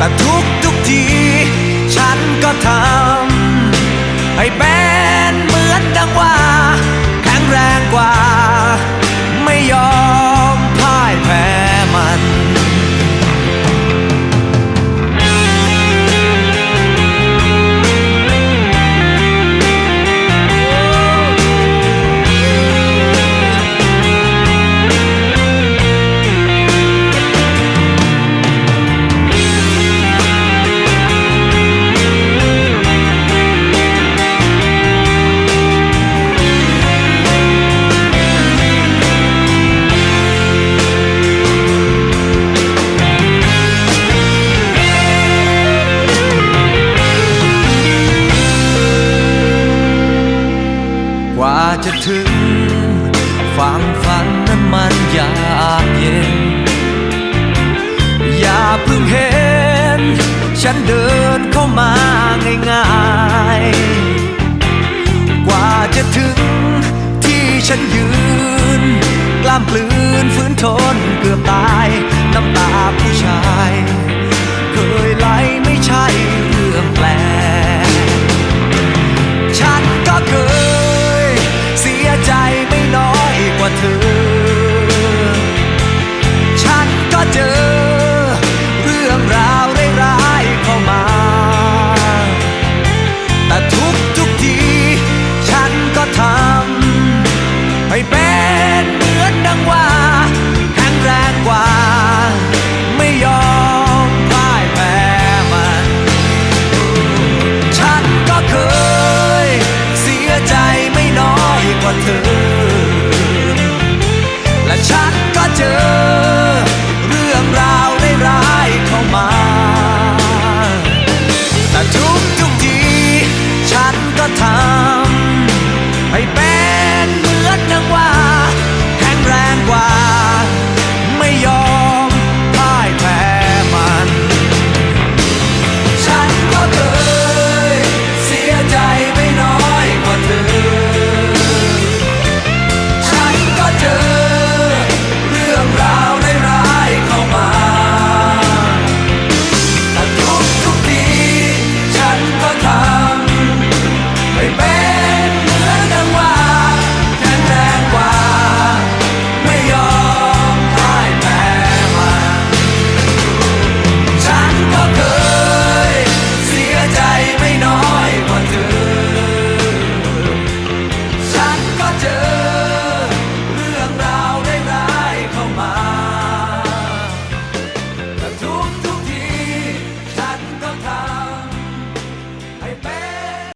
แต่ จะถึงฝังฝันนั้นมันยากเย็น อย่าเพิ่งเห็น ฉันเดินเข้ามาง่ายๆ กว่าจะถึงที่ฉันยืน กล้ามกลืนฝืนทนเกือบตาย น้ำตา